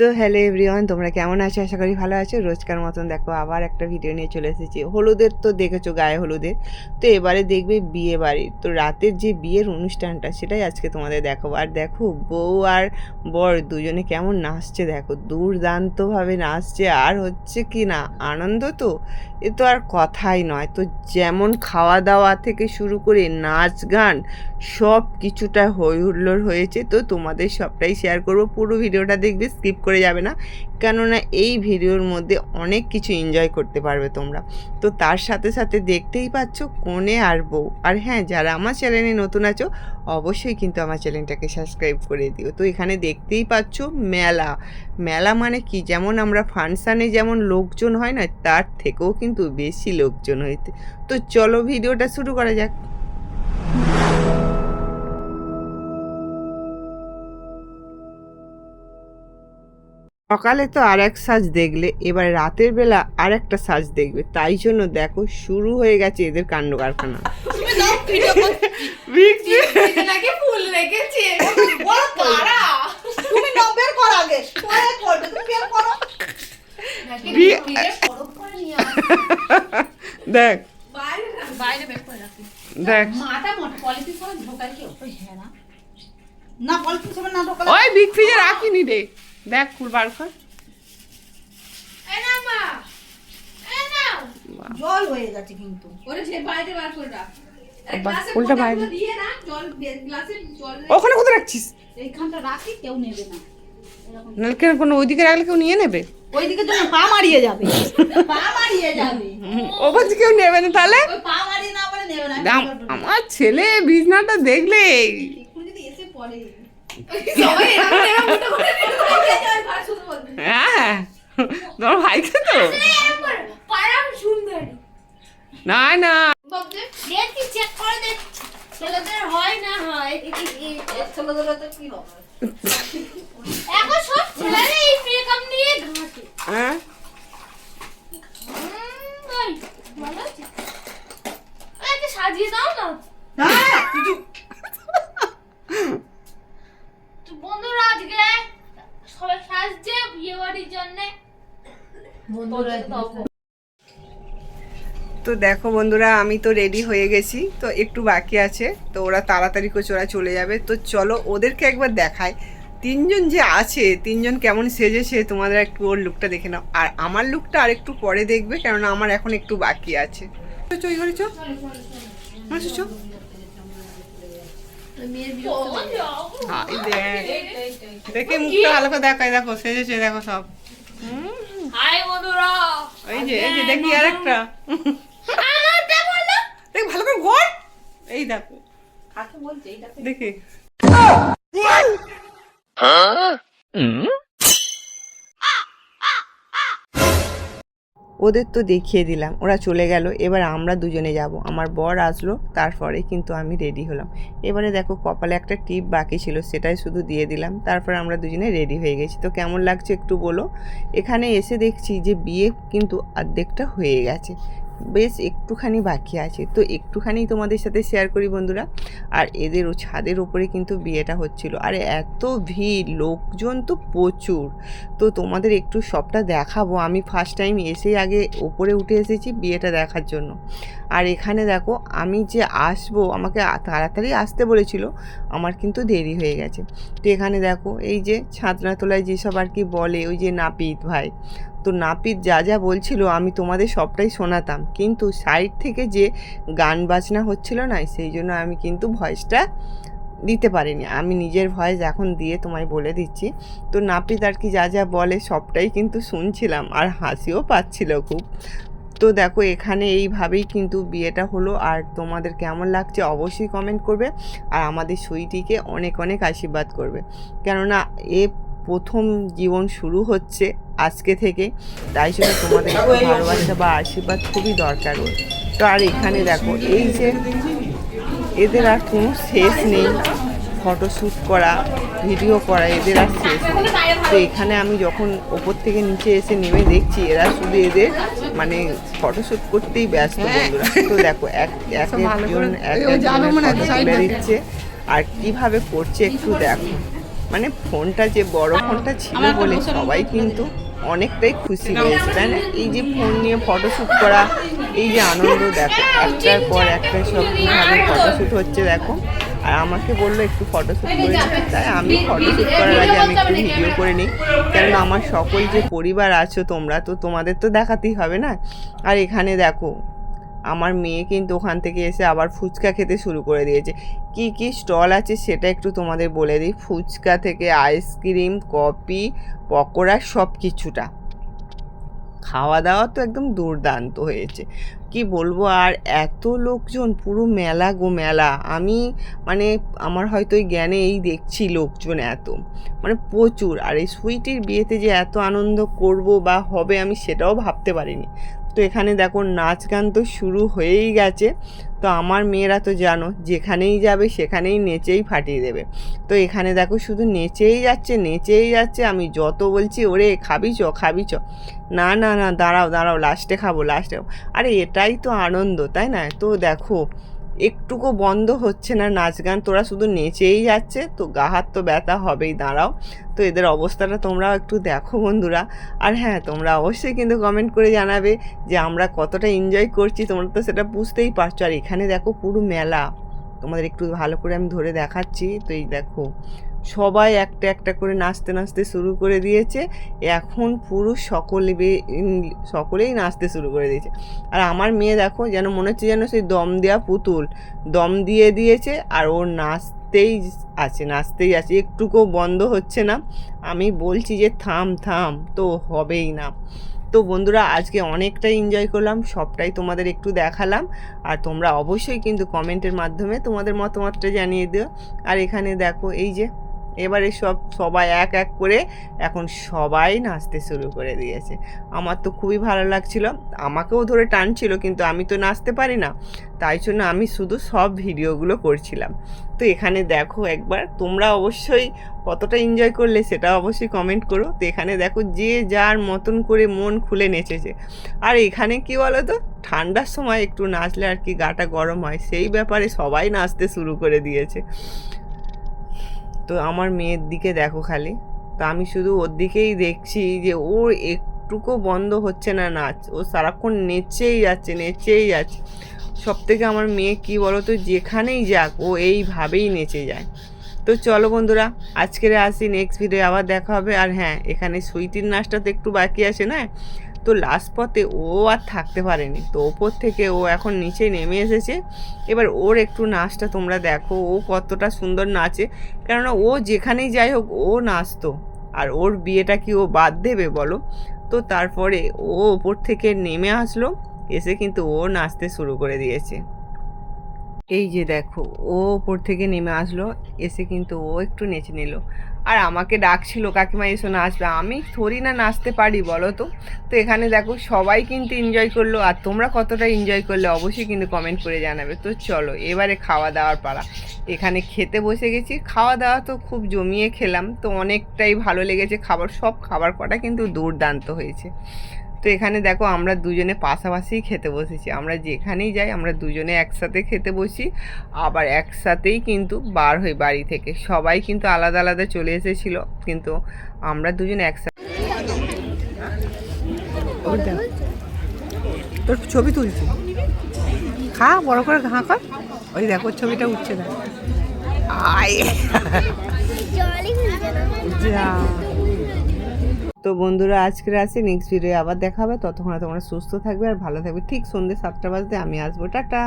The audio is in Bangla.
সো হ্যালো এভরিওয়ান, তোমরা কেমন আছো? আশা করি ভালো আছো। রোজকার মতন দেখো, আবার একটা ভিডিও নিয়ে চলে এসেছি। হলুদের তো দেখেছ গায়ে হলুদের। তো এবারে দেখবে বিয়ে বাড়ির তো রাতের যে বিয়ের অনুষ্ঠানটা, সেটাই আজকে তোমাদের দেখো আর দেখো, বউ আর বর দুজনে কেমন নাচছে দেখো। দুর্দান্তভাবে নাচছে। আর হচ্ছে কি না, আনন্দ তো? এ তো আর কথাই নয়। তো যেমন খাওয়া দাওয়া থেকে শুরু করে নাচ গান সব কিছুটা হই হুল্লোড় হয়েছে, তো তোমাদের সবটাই শেয়ার করব। পুরো ভিডিওটা দেখবে স্কিপ করে যাবে না। কেননা এই ভিডিওর মধ্যে অনেক কিছু এনজয় করতে পারবে তোমরা। তো তার সাথে সাথে দেখতেই পাচ্ছ কোণে আর বউ। আর হ্যাঁ যারা আমার চ্যানেলে নতুন আছো, অবশ্যই কিন্তু আমার চ্যানেলটাকে সাবস্ক্রাইব করে দিও। তো এখানে দেখতেই পাচ্ছ মেলা। মেলা মানে কি? যেমন আমরা ফাংশানে যেমন লোকজন হয় না, তার থেকেও কিন্তু বেশি লোকজন হইতে। তো চলো ভিডিওটা শুরু করা যাক। সকালে তো আর এক সাজ দেখলে এবার রাতের বেলা আর একটা সাজ দেখবে। তাই জন্য দেখো শুরু হয়ে গেছে এদের কাণ্ড কারখানা। দেখ। দেখ। হ্যাঁ না। ওই বিগ ফ্রিজে রাখিনি রে। দেখ ফুল বার কর। এ না মা এ নাও। জল হয়ে গেছে কিন্তু। ওরে যে বাইরে বার করে রাখ আরে বাহ, গ্লাসের ফুলটা বাইরে। দিয়ে রাখ জল বে- জল ওখানে কোথায় রাখছিস? এইখানটা রাখি কেউ নেবে না। এরকম। কোনো ওইদিকে রাখলে কেউ নিয়ে নেবে? ওইদিকে পা মারিয়ে যাবে। পা মারিয়ে যাবে। ও বলছে কেউ নেবে না তাহলে? পা মারিয়ে না বলে নেবে না। আমার ছেলে বিছনাটা দেখলে। যদি এসে পড়ে। হ্যাঁ। না না হয় না হয় কি হবে উম, ওই, ভালো আছে? ওই, একে সাজিয়ে দাও না হ্যাঁ কিছু তো বন্ধুরা আজকে সবাই সাজছে বিয়ে বাড়ির জন্য বন্ধুরা তো দেখো বন্ধুরা আমি তো রেডি হয়ে গেছি তো একটু বাকি আছে তো ওরা তাড়াতাড়ি করে ওরা চলে যাবে। তো চলো ওদেরকে একবার দেখায় তিনজন যে আছে তিনজন কেমন সেজেছে তোমাদের একটু ওর লুকটা দেখে নাও। আর আমার লুকটা আর একটু পরে দেখবে কেননা আমার এখন একটু বাকি আছে। চো, চো, এই ঘরে চো। চো। মেয়ের বিরক্ত হাই দেখ। মুখটা ভালো দেখায় দেখো সেজেছে দেখো সব। হুম, এই যে এই যে দেখি আর একটা আমারটা বলো দেখ ভালো করে ঘর। এই দেখো। কাকে বলছে? এইটা দেখি। ওদের তো দেখিয়ে দিলাম ওরা চলে গেল এবার আমরা দুজনে যাব। আমার বর আসলো তারপরে কিন্তু আমি রেডি হলাম। এবারে দেখো কপালে একটা টিপ বাকি ছিল সেটাই শুধু দিয়ে দিলাম। তারপর আমরা দুজনে রেডি হয়ে গেছি। তো কেমন লাগছে একটু বলো? এখানে এসে দেখছি যে বিয়ে কিন্তু অর্ধেকটা হয়ে গেছে। বেশ একটুখানি বাকি আছে। তো একটুখানি তোমাদের সাথে শেয়ার করি বন্ধুরা। আর এদের ও ছাদের ওপরে কিন্তু বিয়েটা হচ্ছিল। আর এত ভিড়, লোকজন তো প্রচুর। তো তোমাদের একটু সবটা দেখাবো। আমি ফার্স্ট টাইম এসেই আগে ওপরে উঠে এসেছি বিয়েটা দেখার জন্য। আর এখানে দেখো, আমি যে আসব, আমাকে তাড়াতাড়ি আসতে বলেছিল, আমার কিন্তু দেরি হয়ে গেছে। তো এখানে দেখো, এই যে ছাদনা তোলায় যেসব আর কি বলে, ওই যে নাপিত ভাই। তো নাপিত যা যা বলছিল আমি তোমাদের সবটাই শোনাতাম। কিন্তু সাইড থেকে যে গান বাজনা হচ্ছিল না, সেই জন্য আমি কিন্তু ভয়েসটা দিতে পারিনি। আমি নিজের ভয়েস এখন দিয়ে তোমায় বলে দিচ্ছি। তো নাপিত আর কি যা যা বলে সবটাই কিন্তু শুনছিলাম আর হাসিও পাচ্ছিল খুব। তো দেখো, এখানে এইভাবেই কিন্তু বিয়েটা হলো। আর তোমাদের কেমন লাগছে অবশ্যই কমেন্ট করবে। আর আমাদের সুইটিকে অনেক অনেক আশীর্বাদ করবে। কেননা এ প্রথম জীবন শুরু হচ্ছে আজকে থেকে। তাই জন্য তোমাদের ভালোবাসা বা আশীর্বাদ খুবই দরকার ওর। তো আর এখানে দেখো এই যে এদের আর কোনো শেষ নেই। ফটোশ্যুট করা ভিডিও করা এদের আর শেষ নেই। তো এখানে আমি যখন ওপর থেকে নিচে এসে নেমে দেখছি এরা শুধু এদের মানে ফটোশ্যুট করতেই ব্যস্ত বন্ধুরা। তো দেখো এক এক একজন এক একজনের দিচ্ছে। আর কীভাবে করছে একটু দেখো। মানে ফোনটা যে বড় ফোনটা ছিল বলে সবাই কিন্তু অনেকটাই খুশি হয়েছে তাই না এই যে ফোন নিয়ে ফটোশ্যুট করা এই যে আনন্দ দেখো একটার পর একটা সব কীভাবে ফটোশ্যুট হচ্ছে দেখো। আর আমাকে বলল একটু ফটোশ্যুট করে তাই আমি ফটোশ্যুট করার আগে আমি একটু ভিডিও করে নিই। কেননা আমার সকল যে পরিবার আছো তোমরা তো তোমাদের তো দেখাতেই হবে না? আর এখানে দেখো আমার মেয়ে কিন্তু ওখান থেকে এসে আবার ফুচকা খেতে শুরু করে দিয়েছে। কি কি স্টল আছে সেটা একটু তোমাদের বলে দিই। ফুচকা থেকে আইসক্রিম, কফি, পকোড়া সব কিছুটা খাওয়া দাওয়া তো একদম দুর্দান্ত হয়েছে। কি বলব, আর এত লোকজন, পুরো মেলা গো মেলা। আমি মানে আমার হয়তো এই জ্ঞানে এই দেখছি লোকজন এত। মানে প্রচুর। আর এই সুইটির বিয়েতে যে এত আনন্দ করব বা হবে আমি সেটাও ভাবতে পারিনি। তো এখানে দেখো নাচ গান তো শুরু হয়েই গেছে। তো আমার মেয়েরা তো জানো, যেখানেই যাবে সেখানেই নেচেই ফাটিয়ে দেবে। তো এখানে দেখো শুধু নেচেই যাচ্ছে নেচেই যাচ্ছে, আমি যত বলছি, ওরে, খাবি চ খাবি চ। না না না, দাঁড়াও দাঁড়াও লাস্টে খাব লাস্টে আরে, এটাই তো আনন্দ, তাই না? তো দেখো একটুকু বন্ধ হচ্ছে না নাচ গান, তোরা শুধু নেচেই যাচ্ছে, তো গা হাত তো ব্যথা হবেই, দাঁড়াও। তো এদের অবস্থাটা তোমরাও একটু দেখো বন্ধুরা। আর হ্যাঁ তোমরা অবশ্যই কিন্তু কমেন্ট করে জানাবে যে আমরা কতটা এনজয় করছি, তোমরা তো সেটা বুঝতেই পারছ। আর এখানে দেখো পুরো মেলা। তোমাদের একটু ভালো করে আমি ধরে দেখাচ্ছি, তো এই দেখো। সবাই একটা একটা করে নাচতে নাচতে শুরু করে দিয়েছে। এখন পুরো সকলে সকলেই নাচতে শুরু করে দিয়েছে। আর আমার মেয়ে দেখো যেন মনে হচ্ছে যেন সেই দম দেওয়া পুতুল। দম দিয়ে দিয়েছে আর ওর নাচতেই আছে নাচতেই আছে। একটুকুও বন্ধ হচ্ছে না। আমি বলছি যে থাম থাম, তো হবেই না। তো বন্ধুরা, আজকে অনেকটাই এনজয় করলাম, সবটাই তোমাদের একটু দেখালাম। আর তোমরা অবশ্যই কিন্তু কমেন্টের মাধ্যমে তোমাদের মতামতটা জানিয়ে দিও। আর এখানে দেখো, এই যে এবারে সব, সবাই এক এক করে এখন সবাই নাচতে শুরু করে দিয়েছে। আমার তো খুবই ভালো লাগছিল। আমাকেও ধরে টানছিল, কিন্তু আমি তো নাচতে পারি না। তাই জন্য আমি শুধু সব ভিডিওগুলো করছিলাম। তো এখানে দেখো একবার, তোমরা অবশ্যই কতটা এনজয় করলে সেটা অবশ্যই কমেন্ট করো। তো এখানে দেখো যে যার মতন করে মন খুলে নেচেছে। আর এখানে কি বলো তো ঠান্ডার সময় একটু নাচলে আর কি গাটা গরম হয়, সেই ব্যাপারে সবাই নাচতে শুরু করে দিয়েছে। তো আমার মেয়ের দিকে দেখো খালি। তো আমি শুধু ওর দিকেই দেখছি যে ওর একটুকু বন্ধ হচ্ছে না নাচ। ও সারাক্ষণ নেচেই যাচ্ছে নেচেই যাচ্ছে। সব থেকে আমার মেয়ে কি বলো তো যেখানেই যাক ও এইভাবেই নেচে যায়। তো চলো বন্ধুরা, আজকের আসি নেক্সট ভিডিও আবার দেখা হবে। আর হ্যাঁ এখানে সুইটির নাচটা তো একটু বাকি আছে, না? তো লাস্ট পথে ও আর থাকতে পারেনি। তো ওপর থেকে ও এখন নিচে নেমে এসেছে। এবার ওর একটু নাচটা তোমরা দেখো, ও কতটা সুন্দর নাচে। কেননা ও যেখানেই যাই হোক, ও নাচতো। আর ওর বিয়েটা কি ও বাদ দেবে বলো? তো তারপরে ও ওপর থেকে নেমে আসলো। এসে কিন্তু ও নাচতে শুরু করে দিয়েছে। এই যে দেখো, ও ওপর থেকে নেমে আসলো, এসে কিন্তু ও একটু নেচে নিল। আর আমাকে ডাকছিল, কাকিমা এসো নাচবে আমি থরি না নাচতে পারি, বলো তো? তো এখানে দেখো, সবাই কিন্তু এনজয় করল, আর তোমরা কতটা এনজয় করলে অবশ্যই কিন্তু কমেন্ট করে জানাবে। তো চলো, এবারে খাওয়া দাওয়ার পালা। এখানে খেতে বসে গেছি, খাওয়া দাওয়া তো খুব জমিয়ে খেলাম, তো অনেকটাই ভালো লেগেছে খাবার। সব খাবার কটা কিন্তু দুর্দান্ত হয়েছে। তো এখানে দেখো আমরা দুজনে পাশাপাশি খেতে বসেছি। আমরা যেখানেই যাই আমরা দুজনে একসাথে খেতে বসি আবার একসাথেই কিন্তু বার হই বাড়ি থেকে। সবাই কিন্তু আলাদা আলাদা চলে এসেছিল কিন্তু আমরা দুজনে একসাথে তোর ছবি তুলছি। খা বড় করে ঘা কর ওই দেখো ছবিটা উঠছে না আয়। যা। তো বন্ধুরা, আজকের আসি নেক্সট ভিডিও আবার দেখা হবে ততক্ষণ তোমরা সুস্থ থাকবে আর ভালো থাকবে। ঠিক সন্ধ্যে সাতটা বাজতে আমি আসব। টাটা!